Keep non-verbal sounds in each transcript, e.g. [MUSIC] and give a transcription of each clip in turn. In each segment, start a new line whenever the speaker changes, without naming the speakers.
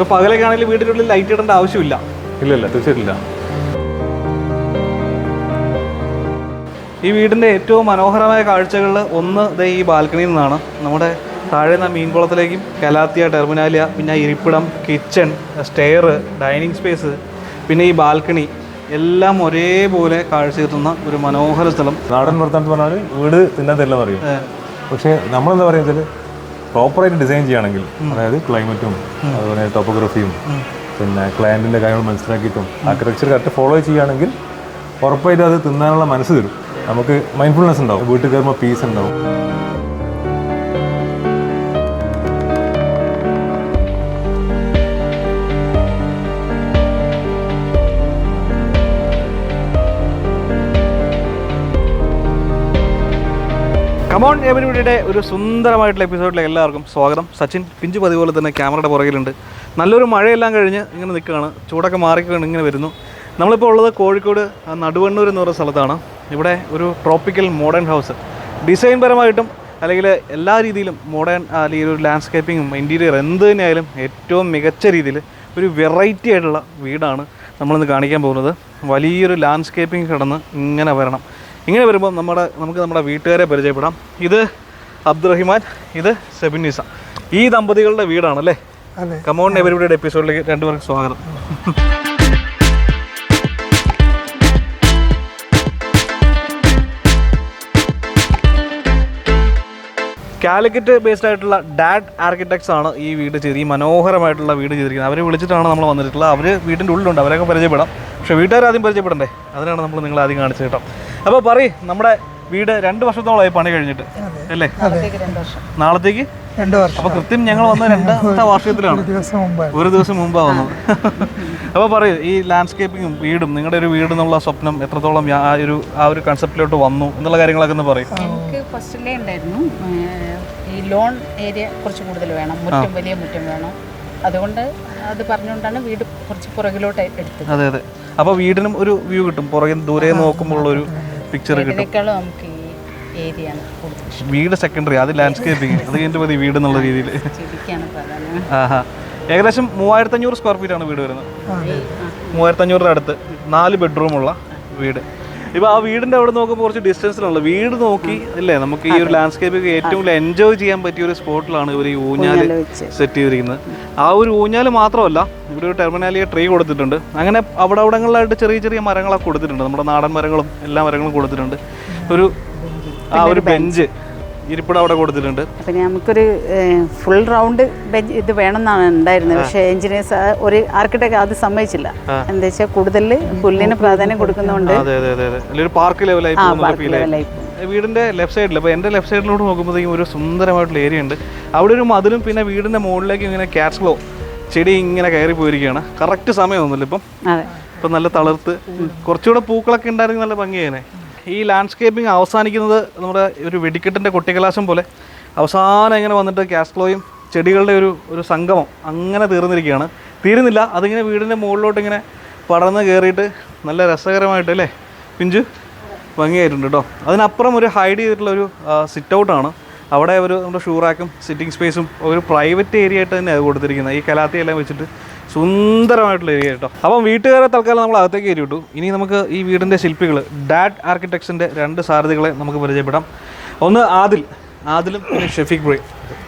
ഇപ്പോൾ പകലൊക്കെ ആണെങ്കിൽ വീടിനുള്ളിൽ ലൈറ്റ് ഇടേണ്ട ആവശ്യമില്ല.
ഇല്ല ഇല്ല തീർച്ചയായിട്ടില്ല.
ഈ വീടിന്റെ ഏറ്റവും മനോഹരമായ കാഴ്ചകളിൽ ഒന്ന് ദേ ഈ ബാൽക്കണിയിൽ നിന്നാണ്. നമ്മുടെ താഴെ നിന്ന് മീൻകുളത്തിലേക്കും കലാത്തിയ ടെർമിനാലിയ പിന്നെ ഇരിപ്പിടം കിച്ചൺ സ്റ്റെയർ ഡൈനിങ് സ്പേസ് പിന്നെ ഈ ബാൽക്കണി എല്ലാം ഒരേപോലെ കാഴ്ച കിട്ടുന്ന ഒരു മനോഹര സ്ഥലം.
നാടൻ വർത്താനത്ത് പറഞ്ഞാൽ വീട് തിന്നാൻ തരില്ല പറയും. പക്ഷേ നമ്മളെന്താ പറയുക പ്രോപ്പറായിട്ട് ഡിസൈൻ ചെയ്യുകയാണെങ്കിൽ അതായത് ക്ലൈമറ്റും അതുപോലെ ടോപ്പോഗ്രഫിയും പിന്നെ ക്ലയന്റിന്റെ കാര്യങ്ങൾ മനസ്സിലാക്കിയിട്ടും ആർക്കിടെക്ചർ കറക്റ്റ് ഫോളോ ചെയ്യുകയാണെങ്കിൽ ഉറപ്പായിട്ട് അത് തിന്നാനുള്ള മനസ്സ് തരും. നമുക്ക് മൈൻഡ്ഫുൾനെസ് ഉണ്ടാവും. വീട്ടിൽ കയറുമ്പോൾ പീസ് ഉണ്ടാവും.
കമോൺ എവരിബിയുടെ ഒരു സുന്ദരമായിട്ടുള്ള എപ്പിസോഡിലെ എല്ലാവർക്കും സ്വാഗതം. സച്ചിൻ പിഞ്ചു പതിപോലെ തന്നെ ക്യാമറയുടെ പുറകിലുണ്ട്. നല്ലൊരു മഴയെല്ലാം കഴിഞ്ഞ് ഇങ്ങനെ നിൽക്കുകയാണ്. ചൂടൊക്കെ മാറിക്കൊണ്ട് ഇങ്ങനെ വരുന്നു. നമ്മളിപ്പോൾ ഉള്ളത് കോഴിക്കോട് നടുവണ്ണൂർ എന്ന് പറയുന്ന സ്ഥലത്താണ്. ഇവിടെ ഒരു ട്രോപ്പിക്കൽ മോഡേൺ ഹൗസ് ഡിസൈൻ പരമായിട്ടും അല്ലെങ്കിൽ എല്ലാ രീതിയിലും മോഡേൺ അല്ലെങ്കിൽ ഒരു ലാൻഡ്സ്കേപ്പിങ്ങും ഇന്റീരിയർ എന്ത് തന്നെയായാലും ഏറ്റവും മികച്ച രീതിയിൽ ഒരു വെറൈറ്റി ആയിട്ടുള്ള വീടാണ് നമ്മളിന്ന് കാണിക്കാൻ പോകുന്നത്. വലിയൊരു ലാൻഡ്സ്കേപ്പിംഗ് കിടന്ന് ഇങ്ങനെ വരണം. ഇങ്ങനെ വരുമ്പോൾ നമ്മുടെ നമുക്ക് നമ്മുടെ വീട്ടുകാരെ പരിചയപ്പെടാം. ഇത് അബ്ദുറഹിമാൻ ഇത് സെബിനിസ. ഈ ദമ്പതികളുടെ വീടാണ് അല്ലേ കമോൺ എവരിയുടെ എപ്പിസോഡിലേക്ക് രണ്ടുപേർക്ക് സ്വാഗതം. കാലിക്കറ്റ് ബേസ്ഡ് ആയിട്ടുള്ള ഡാഡ് ആർക്കിടെക്ട്സ് ആണ് ഈ വീട് ചെയ്ത് ഈ മനോഹരമായിട്ടുള്ള വീട് ചെയ്തിരിക്കുന്നത്. അവരെ വിളിച്ചിട്ടാണ് നമ്മൾ വന്നിട്ടുള്ളത്. അവർ വീടിന്റെ ഉള്ളിലുണ്ട്. അവരെയൊക്കെ പരിചയപ്പെടാം. പക്ഷേ വീട്ടുകാർ ആദ്യം പരിചയപ്പെടണ്ടേ? അതിനാണ് നമ്മൾ നിങ്ങൾ ആദ്യം കാണിച്ചു കേട്ടോ. അപ്പോൾ പറയ് നമ്മുടെ വീട് രണ്ട് വർഷത്തോളമായി പണി കഴിഞ്ഞിട്ട് അല്ലേ? നാളത്തേക്ക്
രണ്ട് വർഷം.
അപ്പോൾ കൃത്യം ഞങ്ങൾ വന്ന രണ്ടാമത്തെ വാർഷികത്തിലാണ്. ഒരു ദിവസം മുമ്പാ. വന്നത്. അപ്പൊ പറയൂ ഈ ലാൻഡ്സ്കേപ്പിങ്ങും വീടും നിങ്ങളുടെ ഒരു വീട് എന്നുള്ള സ്വപ്നം എത്രത്തോളം ആ ഒരു ആ ഒരു കൺസെപ്റ്റിലോട്ട് വന്നു? എന്നുള്ള കാര്യങ്ങളൊക്കെ ഒന്ന് പറയും.
എനിക്ക് ഫസ്റ്റിലേ ഉണ്ടായിരുന്നു. ഈ ലോൺ ഏരിയ കുറച്ച് കൂടുതൽ വേണം. മുറ്റം വലിയ മുറ്റം വേണം. അതുകൊണ്ട് അത് പറഞ്ഞുകൊണ്ടാണ് വീട് കുറച്ച് പുറകിലോട്ട് എടുത്തത്.
അതെ അതെ. അപ്പോൾ വീടിനും ഒരു വ്യൂ കിട്ടും. പുറകിൽ ദൂരെ നോക്കുമ്പോൾ ഒരു പിക്ചർ കിട്ടും.
ഇതിനേക്കാളും നമുക്ക് ഈ ഏരിയ ആണ് കൂടുതൽ ഇഷ്ടം.
വീട് സെക്കൻഡറി അത് ലാൻഡ്സ്കേപ്പിംഗ് അത് കഴിഞ്ഞിട്ട് മതി വീട് എന്നുള്ള രീതിയിൽ
ചെടിക്കാണ് പ്രധാനം.
ആഹാ. ഏകദേശം മൂവായിരത്തി അഞ്ഞൂറ് സ്ക്വയർ ഫീറ്റ് ആണ് വീട് വരുന്നത്.
ഈ, ആ,
മൂവായിരത്തി അഞ്ഞൂറിന്റെ അടുത്ത് നാല് ബെഡ്റൂമുള്ള വീട്. ഇപ്പോൾ ആ വീടിന്റെ അവിടെ നോക്കുമ്പോൾ കുറച്ച് ഡിസ്റ്റൻസിലുള്ള വീട് നോക്കി അല്ലേ നമുക്ക് ഈ ഒരു ലാൻഡ്സ്കേപ്പ് ഏറ്റവും കൂടുതൽ എൻജോയ് ചെയ്യാൻ പറ്റിയ ഒരു സ്പോട്ടിലാണ് ഇവർ ഈ
ഊഞ്ഞാൽ
സെറ്റ് ചെയ്തിരിക്കുന്നത്. ആ ഒരു ഊഞ്ഞാൽ മാത്രമല്ല ഇവിടെ ഒരു ടെർമിനാലിയ ട്രീ കൊടുത്തിട്ടുണ്ട്. അങ്ങനെ അവിടെ അവിടങ്ങളിലായിട്ട് ചെറിയ ചെറിയ മരങ്ങളൊക്കെ കൊടുത്തിട്ടുണ്ട്. നമ്മുടെ നാടൻ മരങ്ങളും എല്ലാ മരങ്ങളും കൊടുത്തിട്ടുണ്ട്. ഒരു ആ ഒരു ബെഞ്ച് ഇരിപ്പിടം അവിടെ കൊടുത്തിട്ടുണ്ട്.
അപ്പം നമുക്കൊരു ഫുൾ റൗണ്ട് ബെഞ്ച് ഇത് വേണമെന്നാണ് ഉണ്ടായിരുന്നത്. പക്ഷേ എഞ്ചിനീയർസ് ഒരു ആർക്കിടെക്ട് അത് സമ്മതിച്ചില്ല. എന്താ വെച്ചാൽ കൂടുതൽ പുല്ലിന് പ്രാധാന്യം കൊടുക്കുന്നതുകൊണ്ട്
അതെ അതെ അതെ അതെ. ഒരു പാർക്ക് ലെവലായി ഫീൽ ആയി. വീടിന്റെ ലെഫ്റ്റ് സൈഡിൽ അപ്പോൾ എന്റെ ലെഫ്റ്റ് സൈഡിലോട്ട് നോക്കുമ്പോഴത്തേക്കും ഒരു സുന്ദരമായിട്ടുള്ള ഏരിയ ഉണ്ട്. അവിടെ ഒരു മതിലും പിന്നെ വീടിന്റെ മുകളിലേക്ക് ഇങ്ങനെ ക്യാറ്റ്സ്ലോ ചെടി ഇങ്ങനെ കയറി പോയിരിക്കുകയാണ്. കറക്റ്റ് സമയമൊന്നുമില്ല ഇപ്പം. ഇപ്പം നല്ല തളർത്ത്. കുറച്ചുകൂടെ പൂക്കളൊക്കെ ഉണ്ടായിരുന്നെങ്കിൽ നല്ല ഭംഗിയേനെ ഈ ലാൻഡ്സ്കേപ്പിംഗ് അവസാനിക്കുന്നത് നമ്മുടെ ഒരു വെടിക്കെട്ടിന്റെ കൊട്ടിക്കലാശം പോലെ അവസാനം ഇങ്ങനെ വന്നിട്ട് ക്യാസ്ക്ലോയും ചെടികളുടെ ഒരു ഒരു സംഗമം അങ്ങനെ തീർന്നിരിക്കുകയാണ്. തീരുന്നില്ല. അതിങ്ങനെ വീടിന്റെ മുകളിലോട്ട് ഇങ്ങനെ പടർന്ന് കയറിയിട്ട് നല്ല രസകരമായിട്ട് അല്ലേ? പിഞ്ചു ഭംഗിയായിട്ടുണ്ട് കേട്ടോ അതിനപ്പുറം ഒരു ഹൈഡ് ചെയ്തിട്ടുള്ള ഒരു സിറ്റ് ഔട്ടാണ് അവിടെ ഒരു നമ്മുടെ ഷൂറാക്കും സിറ്റിംഗ് സ്പേസും ഒരു പ്രൈവറ്റ് ഏരിയ ആയിട്ട് തന്നെ അത് കൊടുത്തിരിക്കുന്നത്. ഈ കലാത്തിയെല്ലാം വെച്ചിട്ട് സുന്ദരമായിട്ടുള്ള ഏരിയ കേട്ടോ. അപ്പം വീട്ടുകാരെ തൽക്കാലം നമ്മൾ അകത്തേക്ക് കയറി വിട്ടു ഇനി നമുക്ക് ഈ വീടിന്റെ ശില്പികൾ ഡാഡ് ആർക്കിടെക്ട്സിന്റെ രണ്ട് സാരഥികളെ നമുക്ക് പരിചയപ്പെടാം. ഒന്ന് ആദിൽ ആദിലും പിന്നെ ഷെഫീഖ് ബ്രേ.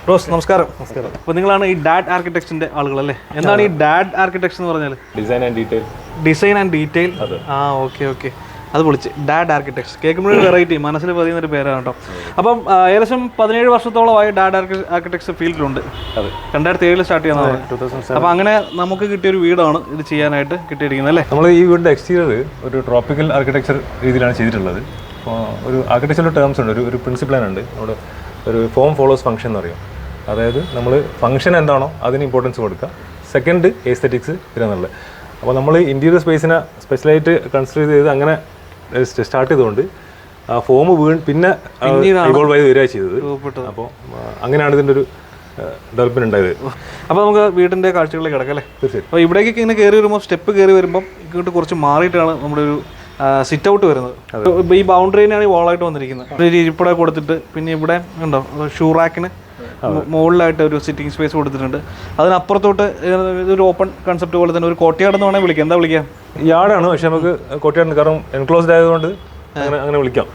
റോസ് നമസ്കാരം. നമസ്കാരം. അപ്പോൾ നിങ്ങളാണ് ഈ ഡാഡ് ആർക്കിടെക്ചറിന്റെ ആളുകൾ അല്ലേ? എന്താണ് ഈ ഡാഡ് ആർക്കിടെക്ട്സ് എന്ന് പറഞ്ഞാൽ
design and detail.
Design and detail? ആ ഓക്കെ ഓക്കെ. അത് പൊളിച്ച്. Dad architects. കേൾക്കുമ്പോഴൊരു വെറൈറ്റി മനസ്സിൽ പതിയുന്ന ഒരു പേരാണ് കേട്ടോ. അപ്പം ഏകദേശം പതിനേഴ് വർഷത്തോളമായി ഡാഡ് ആർക്കിടെക്ട്സ് ഫീൽഡിലുണ്ട്.
അതെ.
രണ്ടായിരത്തി ഏഴിൽ സ്റ്റാർട്ട്
ചെയ്യുന്നത്
അപ്പം അങ്ങനെ നമുക്ക് കിട്ടിയ ഒരു വീടാണ് ഇത് ചെയ്യാനായിട്ട് കിട്ടിയിരിക്കുന്നത് അല്ലേ?
നമ്മൾ ഈ വീടിന്റെ എക്സ്റ്റീരിയർ ഒരു ട്രോപ്പിക്കൽ ആർക്കിടെക്ചർ രീതിയിലാണ് ചെയ്തിട്ടുള്ളത്. അപ്പോൾ ഒരു ആർക്കിടെക്ചറിന്റെ ടേംസ് ഉണ്ട്. ഒരു ഒരു പ്രിൻസിപ്ലാൻ ഉണ്ട്. നമ്മുടെ ഒരു ഫോം ഫോളോസ് ഫംഗ്ഷൻ എന്ന് പറയും. അതായത് നമ്മൾ ഫംഗ്ഷൻ എന്താണോ അതിന് ഇമ്പോർട്ടൻസ് കൊടുക്കുക. സെക്കൻഡ് എസ്തെറ്റിക്സ് ഇതാണുള്ളത് അപ്പോൾ നമ്മൾ ഇന്റീരിയർ സ്പേസിനെ സ്പെഷ്യലായിട്ട് കൺസിഡർ ചെയ്ത് അങ്ങനെ സ്റ്റാർട്ട് ചെയ്തുകൊണ്ട് ആ ഫോം വീണ് പിന്നെ ഇവോൾവ് ആയി വരിക ചെയ്തത്. അപ്പോൾ അങ്ങനെയാണ് ഇതിന്റെ ഒരു ഡെവലപ്മെന്റ് ഉണ്ടായത്.
അപ്പോൾ നമുക്ക് വീടിന്റെ കാഴ്ചകളിലേക്ക് കിടക്കാം അല്ലേ?
തീർച്ചയായും
അപ്പോൾ ഇവിടേക്ക് ഇങ്ങനെ കയറി വരുമ്പോൾ സ്റ്റെപ്പ് കയറി വരുമ്പോൾ ഇങ്ങോട്ട് കുറച്ച് മാറിയിട്ടാണ് നമ്മുടെ ഒരു സിറ്റ് ഔട്ട് വരുന്നത്. ഈ ബൗണ്ടറി തന്നെയാണ് ഈ വോളായിട്ട് വന്നിരിക്കുന്നത്. ഒരു ഇരിപ്പിട കൊടുത്തിട്ട് പിന്നെ ഇവിടെ ഉണ്ടോ? ഷൂറാക്കിന് മുകളിലായിട്ട് ഒരു സിറ്റിംഗ് സ്പേസ് കൊടുത്തിട്ടുണ്ട്. അതിനപ്പുറത്തോട്ട് ഇതൊരു ഓപ്പൺ കൺസെപ്റ്റ് പോലെ തന്നെ ഒരു കോട്ടയാട് എന്ന് വേണമെങ്കിൽ വിളിക്കാം. എന്താ വിളിക്കാം?
യാർഡാണ് പക്ഷെ നമുക്ക് കോട്ടയാട് കാരണം എൻക്ലോസ്ഡ് ആയതുകൊണ്ട് അങ്ങനെ അങ്ങനെ വിളിക്കാം.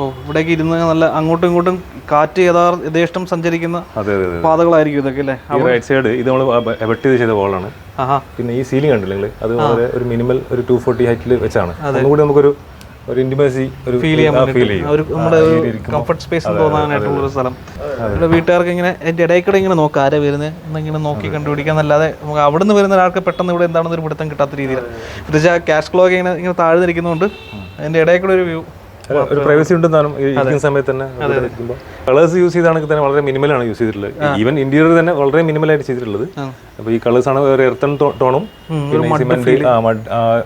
ഓ ഇവിടേക്ക് ഇരുന്ന് നല്ല അങ്ങോട്ടും ഇങ്ങോട്ടും കാറ്റ് യഥാർത്ഥ യഥേഷ്ടം സഞ്ചരിക്കുന്ന പാതകളായിരിക്കും ഇതൊക്കെ അല്ലേ?
റൈറ്റ് സൈഡ് ഇത് നമ്മൾ എബട്ട് ചെയ്ത് ചെയ്ത വോളാണ് പിന്നെ ഈ സീലിംഗ് കണ്ടില്ലേ നിങ്ങൾ അത് വളരെ ഒരു മിനിമൽ ഒരു ടു ഫോർട്ടി ഹൈറ്റിൽ വെച്ചാണ്. ഒന്നുകൂടി നമുക്കൊരു ഒരു ഇന്റിമസി ഒരു ഫീൽ ഫീൽ ചെയ്യും.
ഒരു നമ്മുടെ കംഫർട്ട് സ്പേസ് തോന്നാനായിട്ടുള്ള ഒരു സ്ഥലം. ഇവിടെ വീട്ടുകാർക്ക് ഇങ്ങനെ എന്റെ ഇടയ്ക്കിടെ കൂടെ ഇങ്ങനെ നോക്കാം ആരെ വരുന്നത് എന്നിങ്ങനെ നോക്കി കണ്ടുപിടിക്കാൻ അല്ലാതെ നമുക്ക് അവിടെ നിന്ന് വരുന്ന ഒരാൾക്ക് പെട്ടെന്ന് ഇവിടെ എന്താണെന്ന് ഒരു പിടുത്തം കിട്ടാത്ത രീതിയിൽ പ്രത്യേകിച്ച് ആ ക്യാഷ് ഫ്ലോ ഒക്കെ ഇങ്ങനെ ഇങ്ങനെ താഴ്ന്നിരിക്കുന്നതുകൊണ്ട് അതിന്റെ ഇടയിൽ കൂടെ ഒരു വ്യൂ
ഒരു പ്രൈവസി ഉണ്ടെന്നാലും ഈ ഇരിക്കുന്ന സമയത്ത് തന്നെ കളേഴ്സ് യൂസ് ചെയ്താണെങ്കിൽ തന്നെ വളരെ മിനിമലാണ് യൂസ് ചെയ്തിട്ടുള്ളത്. ഈവൻ ഇന്റീരിയർ തന്നെ വളരെ മിനിമലായിട്ട് ചെയ്തിട്ടുള്ളത്. അപ്പോൾ ഈ കളേഴ്സ് ആണ് ഒരു എർത്തൺ ടോണും സിമെന്റ്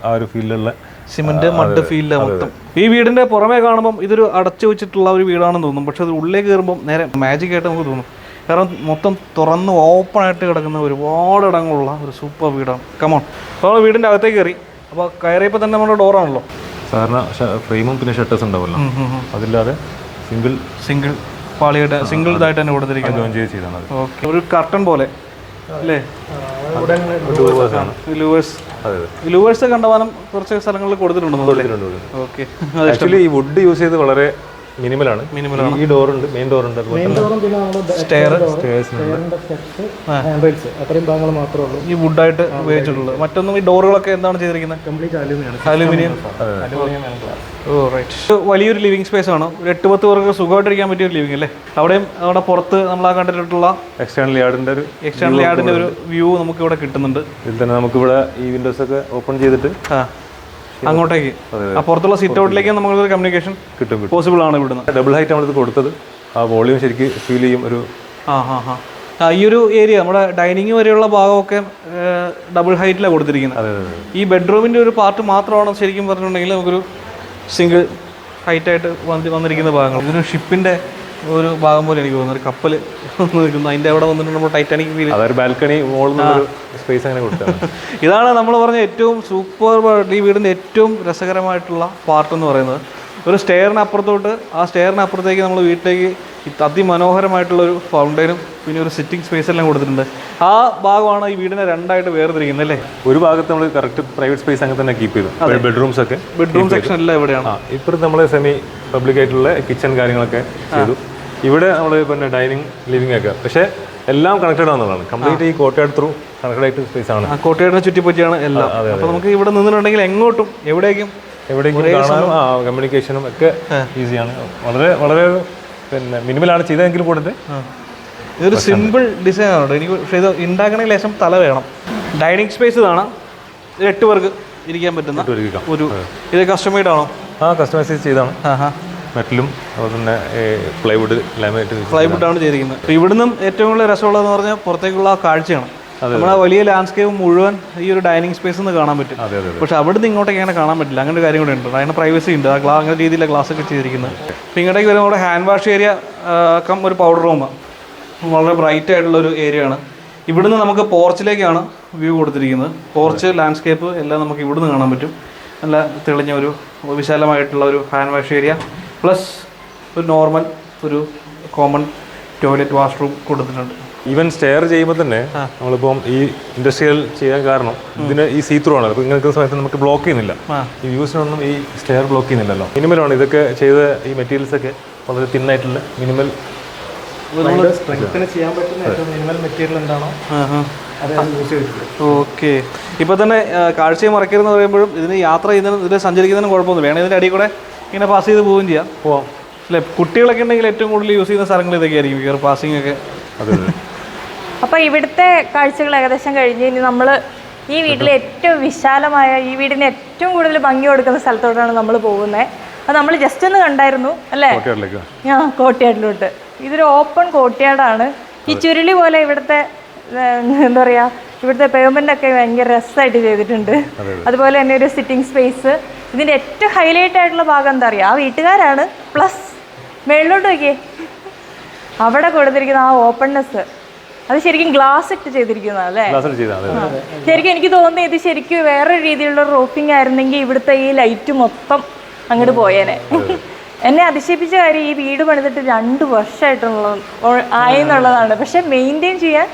ആ ഒരു ഫീലിലുള്ള
സിമെന്റ് മഡ് ഫീൽഡ് മൊത്തം. ഈ വീടിന്റെ പുറമേ കാണുമ്പോൾ ഇതൊരു അടച്ചു വെച്ചിട്ടുള്ള ഒരു വീടാണെന്ന് തോന്നും. പക്ഷെ അത് ഉള്ളിലേക്ക് കയറുമ്പോൾ നേരെ മാജിക് ആയിട്ട് നമുക്ക് തോന്നും. കാരണം മൊത്തം തുറന്ന് ഓപ്പൺ ആയിട്ട് കിടക്കുന്ന ഒരുപാട് ഇടങ്ങളുള്ള ഒരു സൂപ്പർ വീടാണ്. കമോൺ അപ്പോൾ വീടിന്റെ അകത്തേക്ക് കയറി. അപ്പോൾ കയറിയപ്പോൾ തന്നെ നമ്മുടെ ഡോറാണല്ലോ
സാധാരണ ഫ്രെയിമും പിന്നെ ഷട്ടേഴ്സ് ഉണ്ടാവുമല്ലോ. അതില്ലാതെ സിംഗിൾ
സിംഗിൾ പാളിയുടെ സിംഗിൾ ഇതായിട്ട് തന്നെ കൊടുത്തിരിക്കുന്നത്.
ജോയിൻ ചെയ്ത് ചെയ്താണ്
ഓക്കെ ഒരു കർട്ടൺ പോലെ അല്ലേ? ലൂവേഴ്സ് കണ്ടമാനം കുറച്ച് സ്ഥലങ്ങളിൽ കൊടുത്തിട്ടുണ്ടോ ഓക്കെ
ആക്ച്വലി ഈ വുഡ് യൂസ് ചെയ്ത് വളരെ മിനിമലാണ് ഈ ഡോറുണ്ട് ഉണ്ട് മെയിൻ
ഡോറുണ്ട്
ഈ വുഡായിട്ട് ഉപയോഗിച്ചിട്ടുള്ളത്. മറ്റൊന്നും ഈ ഡോറുകളൊക്കെ എന്താണ് ചെയ്തിരിക്കുന്നത്?
കംപ്ലീറ്റ്
അലുമിനിയം ഓ റൈറ്റ് വലിയൊരു ലിവിംഗ് സ്പേസ് ആണ്. ഒരു എട്ട് പത്ത് പേർക്ക് സുഖമായിട്ടിരിക്കാൻ പറ്റിയ ഒരു ലിവിംഗ് അല്ലേ? അവിടെയും അവിടെ പുറത്ത് നമ്മൾ ആ കണ്ടിട്ടുള്ള
എക്സ്റ്റേണൽ യാർഡിന്റെ ഒരു
എക്സ്റ്റേണൽ യാർഡിന്റെ ഒരു വ്യൂ നമുക്ക് ഇവിടെ കിട്ടുന്നുണ്ട്.
ഇതിൽ തന്നെ നമുക്ക് ഇവിടെ ഈ വിൻഡോസ് ഒക്കെ ഓപ്പൺ ചെയ്തിട്ട്
ആ. അങ്ങോട്ടേക്ക്. പുറത്തുള്ള സിറ്റ് ഔട്ടിലേക്ക് നമുക്ക് കമ്മ്യൂണിക്കേഷൻ
കിട്ടും
പോസിബിൾ ആണ് ഇവിടുന്ന്.
ഡബിൾ ഹൈറ്റ് നമ്മളിത് കൊടുത്തത്. ആ വോളിയം ശരിക്ക് ഫീൽ ചെയ്യും ഒരു
ആ ഹാ ഹാ ഈ ഒരു ഏരിയ നമ്മുടെ ഡൈനിങ് വരെയുള്ള ഭാഗമൊക്കെ ഡബിൾ ഹൈറ്റിലാണ് കൊടുത്തിരിക്കുന്നത്. ഈ ബെഡ്റൂമിന്റെ ഒരു പാർട്ട് മാത്രമാണ് ശരിക്കും പറഞ്ഞിട്ടുണ്ടെങ്കിൽ നമുക്കൊരു സിംഗിൾ ഹൈറ്റായിട്ട് വന്ന് വന്നിരിക്കുന്ന ഭാഗങ്ങൾ. ഇതൊരു ഷിപ്പിന്റെ ഒരു ഭാഗം പോലെ എനിക്ക് തോന്നുന്നു. ഒരു കപ്പൽ നിൽക്കുന്നു. അതിന്റെ അവിടെ വന്നിട്ട് നമ്മൾ ടൈറ്റാനിക് ഫീൽ
അതൊരു ബാൽക്കണി നിന്നൊരു സ്പേസ് അങ്ങനെ കൊടുത്താണ്.
ഇതാണ് നമ്മൾ പറഞ്ഞ ഏറ്റവും സൂപ്പർ ഈ വീടിന്റെ ഏറ്റവും രസകരമായിട്ടുള്ള പാർട്ട് എന്ന് പറയുന്നത്. ഒരു സ്റ്റെയറിന് അപ്പുറത്തോട്ട് ആ സ്റ്റെയറിന് അപ്പുറത്തേക്ക് നമ്മൾ വീട്ടിലേക്ക് അതിമനോഹരമായിട്ടുള്ളൊരു അതിമനോഹരമായിട്ടുള്ള ഒരു ഫൗണ്ടൈനും പിന്നെ ഒരു സിറ്റിംഗ് സ്പേസ് എല്ലാം കൊടുത്തിട്ടുണ്ട്. ആ ഭാഗമാണ് ഈ വീടിനെ രണ്ടായിട്ട് വേർതിരിക്കുന്നത് അല്ലേ?
ഒരു ഭാഗത്ത് നമ്മൾ കറക്റ്റ് പ്രൈവറ്റ് സ്പേസ് അങ്ങനെ തന്നെ കീപ്പ് ചെയ്തു. ബെഡ്റൂംസ് ഒക്കെ
ബെഡ്റൂം സെക്ഷൻ എല്ലാം എവിടെയാണ്
ഇപ്പോഴും നമ്മൾ സെമി പബ്ലിക് ആയിട്ടുള്ള കിച്ചൺ കാര്യങ്ങളൊക്കെ ചെയ്തു. ഇവിടെ നമ്മൾ പിന്നെ ഡൈനിങ് ലിവിംഗ് ഒക്കെ. പക്ഷേ എല്ലാം കണക്റ്റഡ് ആണെന്നുള്ളതാണ്. കംപ്ലീറ്റ് ഈ കോട്ടയാട് ത്രൂ കണക്റ്റഡ് ആയിട്ട് സ്പേസ് ആണ്.
ആ കോട്ടയാടിനെ ചുറ്റിപ്പറ്റിയാണ് എല്ലാം. അപ്പോൾ നമുക്ക് ഇവിടെ നിന്നിട്ടുണ്ടെങ്കിൽ എങ്ങോട്ടും എവിടേക്കും
എവിടേക്കും കാണാനും ആ കമ്മ്യൂണിക്കേഷനും ഒക്കെ ഈസിയാണ് വളരെ വളരെ പിന്നെ മിനിമലാണ് ചെയ്തതെങ്കിൽ കൂടെ
ഇതൊരു സിമ്പിൾ ഡിസൈൻ ആണ് എനിക്ക് പക്ഷേ ഇത് ഉണ്ടാക്കണമെങ്കിൽ ലേശം തല വേണം. ഡൈനിങ് സ്പേസ് ഇതാണ്. ഇത് എട്ട് പേർക്ക് ഇരിക്കാൻ പറ്റുന്ന ഒരു ഇത് കസ്റ്റമൈഡ് ആണോ?
ആ കസ്റ്റമൈസ് ചെയ്താണ് മെറ്റലും അതുപോലെ തന്നെ പ്ലൈവുഡ് ലാമിനേറ്റ്
പ്ലൈവുഡ് ആണ് ചെയ്തിരിക്കുന്നത്. ഇവിടുന്ന് ഏറ്റവും കൂടുതൽ രസമുള്ളതെന്ന് പറഞ്ഞാൽ പുറത്തേക്കുള്ള ആ കാഴ്ചയാണ്. നമ്മുടെ വലിയ ലാൻഡ്സ്കേപ്പ് മുഴുവൻ ഈ ഒരു ഡൈനിങ് സ്പേസ് നിന്ന് കാണാൻ പറ്റും.
പക്ഷെ അവിടെ
നിന്ന് അവിടുന്ന് ഇങ്ങോട്ടേക്ക് അങ്ങനെ കാണാൻ പറ്റില്ല. അങ്ങനെ ഒരു കാര്യം കൂടെ ഉണ്ട്. അതിന് പ്രൈവസി ഉണ്ട്. ആ ഗ്ലാസ് അങ്ങനെ രീതിയിലുള്ള ഗ്ലാസ് ഒക്കെ ചെയ്തിരിക്കുന്നത് അപ്പം ഇങ്ങോട്ടേക്ക് വരുമ്പോൾ നമ്മുടെ ഹാൻഡ് വാഷ് ഏരിയ കം ഒരു പൗഡർ റൂം വളരെ ബ്രൈറ്റ് ആയിട്ടുള്ള ഒരു ഏരിയ ആണ്. ഇവിടുന്ന് നമുക്ക് പോർച്ചിലേക്കാണ് വ്യൂ കൊടുത്തിരിക്കുന്നത്. പോർച്ച് ലാൻഡ്സ്കേപ്പ് എല്ലാം നമുക്ക് ഇവിടുന്ന് കാണാൻ പറ്റും. നല്ല തെളിഞ്ഞ ഒരു വിശാലമായിട്ടുള്ള ഒരു ഹാൻഡ് വാഷ് ഏരിയ പ്ലസ് ഒരു നോർമൽ ഒരു കോമൺ ടോയ്ലറ്റ് വാഷ്റൂം കൊടുത്തിട്ടുണ്ട്.
ഈവൻ സ്റ്റെയർ ചെയ്യുമ്പോൾ തന്നെ നമ്മളിപ്പം ഈ ഇൻഡസ്ട്രിയൽ ചെയ്യാൻ കാരണം ഇതിന് ഈ സീത്രൂ ആണ്. അപ്പോൾ ഇങ്ങനെ സമയത്ത് നമുക്ക് ബ്ലോക്ക് ചെയ്യുന്നില്ല. ഈ വ്യൂസിനൊന്നും ഈ സ്റ്റെയർ ബ്ലോക്ക് ചെയ്യുന്നില്ലല്ലോ. മിനിമലാണ് ഇതൊക്കെ ചെയ്ത ഈ മെറ്റീരിയൽസ് ഒക്കെ വളരെ തിന്നായിട്ടുള്ള മിനിമൽ
സ്ട്രെങ്ത്തിന് ചെയ്യാൻ പറ്റുന്ന ഏറ്റവും മിനിമൽ മെറ്റീരിയൽ എന്താണോ
ഓക്കെ ഇപ്പൊ തന്നെ കാഴ്ചയെ മറക്കരുതെന്ന് പറയുമ്പോഴും ഇതിന് യാത്ര ചെയ്യുന്നതിന് ഇതിൽ സഞ്ചരിക്കുന്നതിന് കുഴപ്പമൊന്നുമില്ല വേണമെങ്കിൽ ഇതിന്റെ അടിയിൽ കൂടെ ഇങ്ങനെ പാസ് ചെയ്ത് പോവുകയും ചെയ്യാം.
പോവാം.
അല്ലെ? കുട്ടികളൊക്കെ ഉണ്ടെങ്കിൽ ഏറ്റവും കൂടുതൽ യൂസ് ചെയ്യുന്ന സ്ഥലങ്ങൾ ഇതൊക്കെ ആയിരിക്കും പാസിംഗ് ഒക്കെ.
അതെ അതെ.
അപ്പോൾ ഇവിടുത്തെ കാഴ്ചകൾ ഏകദേശം കഴിഞ്ഞ് ഇനി നമ്മൾ ഈ വീട്ടിലെ ഏറ്റവും വിശാലമായ ഈ വീടിന് ഏറ്റവും കൂടുതൽ ഭംഗി കൊടുക്കുന്ന സ്ഥലത്തോട്ടാണ് നമ്മൾ പോകുന്നത് അത് നമ്മൾ ജസ്റ്റ് ഒന്ന് കണ്ടായിരുന്നു അല്ലേ? ആ കോട്ടയാടിലോട്ട് ഇതൊരു ഓപ്പൺ കോട്ടയാടാണ്. ഈ ചുരുളി പോലെ ഇവിടുത്തെ എന്താ പറയുക ഇവിടുത്തെ പേയ്മെന്റ് ഒക്കെ ഭയങ്കര രസമായിട്ട് ചെയ്തിട്ടുണ്ട്. അതുപോലെ തന്നെ ഒരു സിറ്റിംഗ് സ്പേസ് ഇതിന്റെ ഏറ്റവും ഹൈലൈറ്റ് ആയിട്ടുള്ള ഭാഗം എന്താ പറയുക ആ വീട്ടുകാരാണ്. പ്ലസ് മേളിലോട്ട് നോക്കിയേ. അവിടെ കൊടുത്തിരിക്കുന്ന ആ ഓപ്പൺനെസ് അത് ശരിക്കും ഗ്ലാസ് ഇട്ട്
ചെയ്തിരിക്കുന്ന
ശരിക്കും എനിക്ക് തോന്നുന്നു ഇത് ശരിക്കും വേറെ രീതിയിലുള്ള റോപ്പിംഗ് ആയിരുന്നെങ്കിൽ ഇവിടുത്തെ ഈ ലൈറ്റ് മൊത്തം അങ്ങോട്ട് പോയേനെ. എന്നെ അതിശയിപ്പിച്ച കാര്യം ഈ വീട് പണിതിട്ട് രണ്ട് വർഷമായിട്ടുള്ള ആയി എന്നുള്ളതാണ്. പക്ഷെ മെയിന്റെയിൻ ചെയ്യാൻ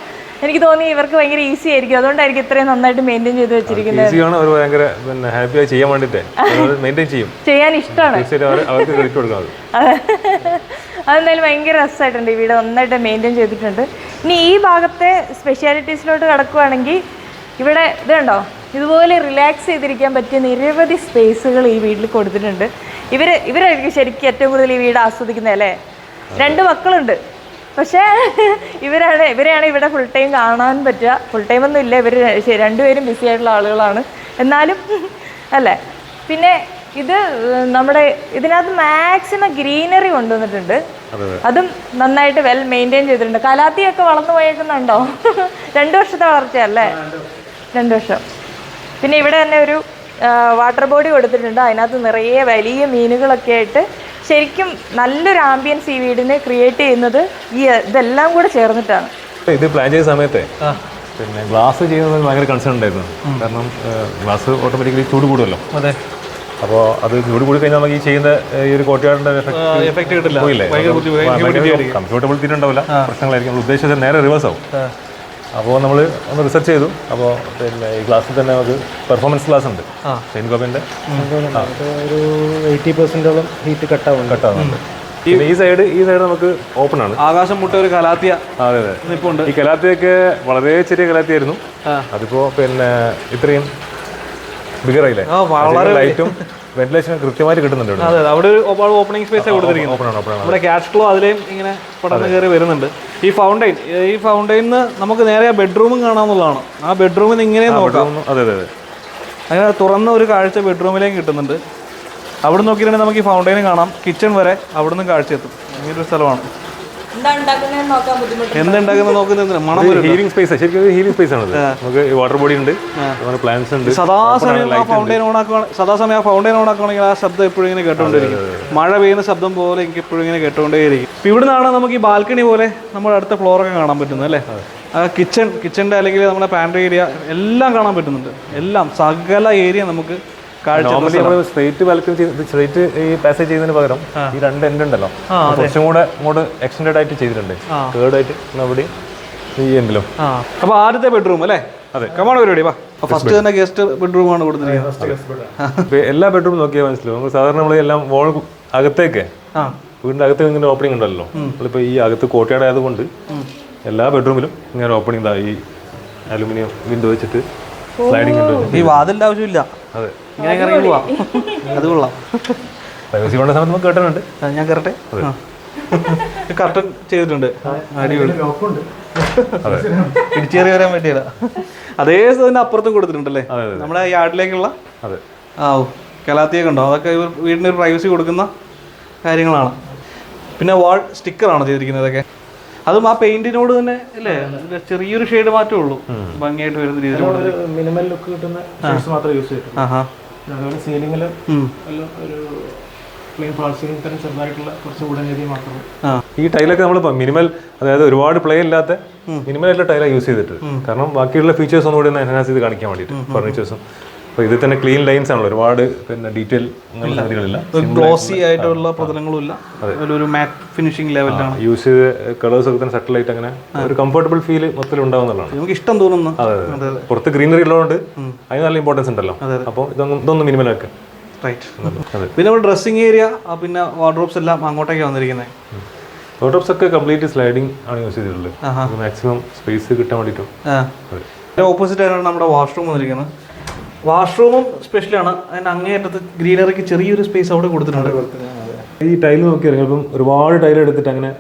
എനിക്ക് തോന്നി ഇവർക്ക് ഭയങ്കര ഈസി ആയിരിക്കും. അതുകൊണ്ടായിരിക്കും ഇത്രയും നന്നായിട്ട് മെയിന്റെയിൻ ചെയ്ത് വെച്ചിരിക്കുന്നത്.
ഈസിയാണ് അവർ ഭയങ്കര പിന്നെ ഹാപ്പിയായി ചെയ്യാൻ വേണ്ടിയിട്ട്. മെയിന്റെയിൻ [LAUGHS] ചെയ്യും.
ചെയ്യാൻ ഇഷ്ടമാണ്.
അവർക്ക് ക്രെഡിറ്റ് കൊടുക്കാം
അതെന്തായാലും ഭയങ്കര രസമായിട്ടുണ്ട് ഈ വീട് നന്നായിട്ട് മെയിന്റെയിൻ ചെയ്തിട്ടുണ്ട്. ഇനി ഈ ഭാഗത്തെ സ്പെഷ്യാലിറ്റീസിലോട്ട് കിടക്കുവാണെങ്കിൽ ഇവിടെ ഇതുണ്ടോ? ഇതുപോലെ റിലാക്സ് ചെയ്തിരിക്കാൻ പറ്റിയ നിരവധി സ്പേസുകൾ ഈ വീട്ടിൽ കൊടുത്തിട്ടുണ്ട്. ഇവർ ഇവരായിരിക്കും ശരിക്കും ഏറ്റവും കൂടുതൽ ഈ വീട് ആസ്വദിക്കുന്നത് അല്ലേ? രണ്ട് മക്കളുണ്ട്. പക്ഷേ ഇവരാണ് ഇവരെയാണ് ഇവിടെ ഫുൾ ടൈം കാണാൻ പറ്റുക. ഫുൾ ടൈം ഒന്നും ഇല്ല. ഇവർ രണ്ടുപേരും ബിസി ആയിട്ടുള്ള ആളുകളാണ്. എന്നാലും അല്ലേ? പിന്നെ ഇത് നമ്മുടെ ഇതിനകത്ത് മാക്സിമം ഗ്രീനറി കൊണ്ടുവന്നിട്ടുണ്ട്. അതും നന്നായിട്ട് വെൽ മെയിന്റെയിൻ ചെയ്തിട്ടുണ്ട്. കലാത്തിയൊക്കെ വളർന്നു പോയേക്കുന്നുണ്ടോ? [LAUGHS] രണ്ടു വർഷത്തെ വളർച്ചയല്ലേ? രണ്ടു വർഷം. പിന്നെ ഇവിടെ തന്നെ ഒരു വാട്ടർ ബോഡി കൊടുത്തിട്ടുണ്ട്. അതിനകത്ത് നിറയെ വലിയ മീനുകളൊക്കെ ആയിട്ട് ശരിക്കും നല്ലൊരു ആംബിയൻസ് ഈ വീടിനെ ക്രിയേറ്റ് ചെയ്യുന്നത് ഈ ഇതെല്ലാം കൂടെ ചേർന്നിട്ടാണ്.
ഇത് പ്ലാൻ ചെയ്ത സമയത്തെ പിന്നെ ഗ്ലാസ് ചെയ്യുന്നത് ഭയങ്കര കൺസേൺ ഉണ്ടായിരുന്നു. കാരണം ഗ്ലാസ് ഓട്ടോമാറ്റിക്കലി ചൂട് കൂടുമല്ലോ.
അതെ.
അപ്പോൾ അത് ചൂട് കൂടി കഴിഞ്ഞാൽ നമുക്ക് ഈ ചെയ്യുന്ന ഈ ഒരു കോട്ടയാടിന്റെ
എഫക്റ്റ് കിട്ടില്ല.
കംഫർട്ടബിൾ തീരുണ്ടാവില്ല പ്രശ്നങ്ങളായിരിക്കും. നമ്മൾ ഉദ്ദേശിച്ചത് നേരെ റിവേഴ്സ് ആവും. അപ്പോൾ നമ്മൾ ഒന്ന് റിസർച്ച് ചെയ്തു. അപ്പോൾ പിന്നെ ഈ ക്ലാസ്സിൽ തന്നെ നമുക്ക് പെർഫോമൻസ് ക്ലാസ് ഉണ്ട്. സെയിൻ ഗോബിന്റെ
ഒരു എയ്റ്റി പെർസെന്റോളം ഹീറ്റ് കട്ടാവുന്നുണ്ട്
കട്ടാകുന്നുണ്ട് പിന്നെ ഈ സൈഡ് ഈ സൈഡ് നമുക്ക് ഓപ്പൺ ആണ്.
ആകാശം മുട്ട ഒരു കലാത്തിയ
അതെ അതെ. ഈ കലാത്തിയൊക്കെ വളരെ ചെറിയ കലാത്തിയായിരുന്നു. അതിപ്പോ പിന്നെ ഇത്രയും
വളരെ
ലൈറ്റും വെന്റിലേഷൻ കൃത്യമായിട്ട് കിട്ടുന്നുണ്ട്
അതെ അവിടെ ഒരു ഓപ്പണിംഗ് സ്പേസ് കൊടുത്തിരിക്കുന്നത്. നമ്മുടെ ക്യാഷ് ഫ്ലോ അതിലേയും ഇങ്ങനെ പടർന്ന് കയറി വരുന്നുണ്ട്. ഈ ഫൗണ്ടൈൻ ഈ ഫൗണ്ടൈനിന്ന് നമുക്ക് നേരെ ബെഡ്റൂമും കാണാമെന്നുള്ളതാണ് ആ ബെഡ്റൂമിൽ നിന്ന് ഇങ്ങനെ നോക്കാം.
അതെ അതെ അതെ.
അങ്ങനെ തുറന്ന ഒരു കാഴ്ച ബെഡ്റൂമിലേക്ക് കിട്ടുന്നുണ്ട്. അവിടെ നോക്കിയിട്ടുണ്ടെങ്കിൽ നമുക്ക് ഈ ഫൗണ്ടൈനും കാണാം. കിച്ചൺ വരെ അവിടെ നിന്ന് കാഴ്ച എത്തും ഇങ്ങനെ ഒരു സ്ഥലമാണ്. എന്തുണ്ടാക്കുന്നത് നോക്കുന്നത് മണം
ഹീലിംഗ് സ്പേസ് ശരിക്കും ഹീലിംഗ് സ്പേസ് ആണ് നമുക്ക് വാട്ടർ ബോഡി ഉണ്ട്. പ്ലാന്റ്സ് ഉണ്ട്.
സദാസമയം ആ ഫൗണ്ടൈൻ ഓൺ ആക്കുകയാണ് സദാസമയം ആ ഫൗണ്ടൈൻ ഓൺ ആക്കുകയാണെങ്കിൽ ആ ശബ്ദം എപ്പോഴും ഇങ്ങനെ കേട്ടുകൊണ്ടിരിക്കും മഴ പെയ്യുന്ന ശബ്ദം പോലെ എനിക്ക് എപ്പോഴും ഇങ്ങനെ കേട്ടോണ്ടേ ഇപ്പം ഇവിടെ നിന്നാണ് നമുക്ക് ഈ ബാൽക്കണി പോലെ നമ്മുടെ അടുത്ത ഫ്ലോറൊക്കെ കാണാൻ പറ്റുന്നത് അല്ലേ? ആ കിച്ചൺ കിച്ചണിന്റെ അല്ലെങ്കിൽ നമ്മുടെ പാൻട്രി ഏരിയ എല്ലാം കാണാൻ പറ്റുന്നുണ്ട്. എല്ലാം സകല ഏരിയ നമുക്ക്
നോർമലി നമ്മൾ സ്ട്രേറ്റ് ബാൽക്കണി സ്ട്രേറ്റ് ഈ പാസേജ് ചെയ്യുന്നതിന് പകരം ഈ രണ്ട് എൻഡ് ഉണ്ടല്ലോ. കുറച്ചും കൂടെ ഇങ്ങോട്ട് എക്സ്റ്റൻഡ് ആയിട്ട് ചെയ്തിട്ടുണ്ട്. തേർഡ് ആയിട്ട് അവിടെ ഈ എൻഡിലും
അപ്പോൾ ആദ്യത്തെ ബെഡ്റൂം അല്ലേ? അതെ. കമാണ് പരിപാടി വാ. ഫസ്റ്റ് തന്നെ ഗസ്റ്റ് ബെഡ്റൂമാണ് കൊടുത്തിരിക്കുന്നത്.
എല്ലാ ബെഡ്റൂം നോക്കിയാൽ മനസ്സിലാവും. നമ്മൾ സാധാരണ നമ്മൾ എല്ലാം വോൾ അകത്തേക്ക്.
ആ.
വീടിന്റെ അകത്ത് ഇങ്ങനെ ഓപ്പണിംഗ് ഉണ്ടല്ലോ. നമ്മളിപ്പോ ഈ അകത്ത് കോട്ടയാട് ആയതുകൊണ്ട് എല്ലാ ബെഡ്റൂമിലും ഇങ്ങനെ ഓപ്പണിംഗ് ഈ അലുമിനിയം വിൻഡോ വെച്ചിട്ട് സ്ലൈഡിംഗ് വിൻഡോ
ഈ വാതിലിന്റെ ആവശ്യമില്ല.
അതെ.
ഇങ്ങനെ ഇറങ്ങി പോവാം. അത് കൊള്ളാം.
പ്രൈവസി വേണ്ട സമയത്ത് നമുക്ക് കേട്ടിട്ടുണ്ട്.
ഞാൻ കയറട്ടെ കർട്ടൻ ചെയ്തിട്ടുണ്ട്. അടിപൊളി. [LAUGHS] തിരിച്ചേറി വരാൻ പറ്റിയല്ല അതേ തന്നെ അപ്പുറത്തും കൊടുത്തിട്ടുണ്ടല്ലേ. നമ്മുടെ യാർഡിലേക്കുള്ള?
അതെ.
ആ ഓ കലാത്തിയൊക്കെ ഉണ്ടോ? അതൊക്കെ ഇവർ വീടിന് ഒരു പ്രൈവസി കൊടുക്കുന്ന കാര്യങ്ങളാണ്. പിന്നെ വാൾ സ്റ്റിക്കറാണോ ചെയ്തിരിക്കുന്നത് ഇതൊക്കെ? അതും ആ പെയിന്റിനോട് തന്നെ അല്ലേ? ചെറിയൊരു ഷെയ്ഡ് മാറ്റേ ഉള്ളൂ. ഭംഗിയായിട്ട് വരുന്ന രീതിയിൽ
മിനിമൽ ലുക്ക് കിട്ടുന്ന മാത്രമേ യൂസ് ചെയ്തിട്ടുള്ളൂ അതുപോലെ സീലിംഗിലും ഒരു
ഈ ടൈലൊക്കെ നമ്മൾ മിനിമൽ അതായത് ഒരുപാട് പ്ലേ ഇല്ലാത്ത മിനിമൽ ആയിട്ടുള്ള ടൈലാണ് യൂസ് ചെയ്തിട്ട് കാരണം ബാക്കിയുള്ള ഫീച്ചേഴ്സ് ഒന്നുകൂടി ഒന്ന് എൻഹാൻസ് ചെയ്ത് കാണിക്കാൻ വേണ്ടിയിട്ട് ഫർണിച്ചേഴ്സും. അപ്പോൾ ഇതിൽ തന്നെ ക്ലീൻ ലൈൻസ് ആണല്ലോ. ഒരുപാട് പിന്നെ ഡീറ്റെയിൽ അങ്ങനെയുള്ള
കാര്യങ്ങളില്ല ഗ്ലോസി ആയിട്ടുള്ള പ്രതലങ്ങളും ഇല്ല ഒരു- മാറ്റ് ഫിനിഷിംഗ് ലെവലാണ്
യൂസ് ചെയ്ത് കളേഴ്സ് ഒക്കെ തന്നെ സെറ്റിൽ ആയിട്ട് അങ്ങനെ ഒരു കംഫർട്ടബിൾ ഫീൽ മൊത്തത്തിൽ ഉണ്ടാവുന്നതാണ്
നമുക്ക് ഇഷ്ടം തോന്നുന്നു.
അതെ പുറത്ത് ഗ്രീനറി ഉള്ളതുകൊണ്ട് അതിന് നല്ല ഇമ്പോർട്ടൻസ് ഉണ്ടല്ലോ. അപ്പോൾ ഇതൊന്നും ഇതൊന്നും മിനിമം ആക്കുക.
റൈറ്റ്
അതെ
പിന്നെ നമ്മുടെ ഡ്രസ്സിങ് ഏരിയ പിന്നെ വാർഡ്രോബ്സ് എല്ലാം അങ്ങോട്ടേക്ക് വന്നിരിക്കുന്നത്
വാർഡ്രോബ്സ് ഒക്കെ കംപ്ലീറ്റ് സ്ലൈഡിംഗ് ആണ് യൂസ് ചെയ്തിട്ടുള്ളത്. മാക്സിമം സ്പേസ് കിട്ടാൻ വേണ്ടിയിട്ടും.
ഓപ്പോസിറ്റ് ആയിട്ടാണ് നമ്മുടെ വാഷ്റൂം വന്നിരിക്കുന്നത് വാഷ്റൂമും സ്പെഷ്യലാണ് അതിന് അങ്ങേയറ്റത്ത് ഗ്രീനറിക്ക് ചെറിയൊരു സ്പേസ് അവിടെ കൊടുത്തിട്ടുണ്ട്.
ഈ ടൈൽ നോക്കി ഇറങ്ങിയപ്പം ഒരുപാട് ടൈൽ എടുത്തിട്ട് അങ്ങനെ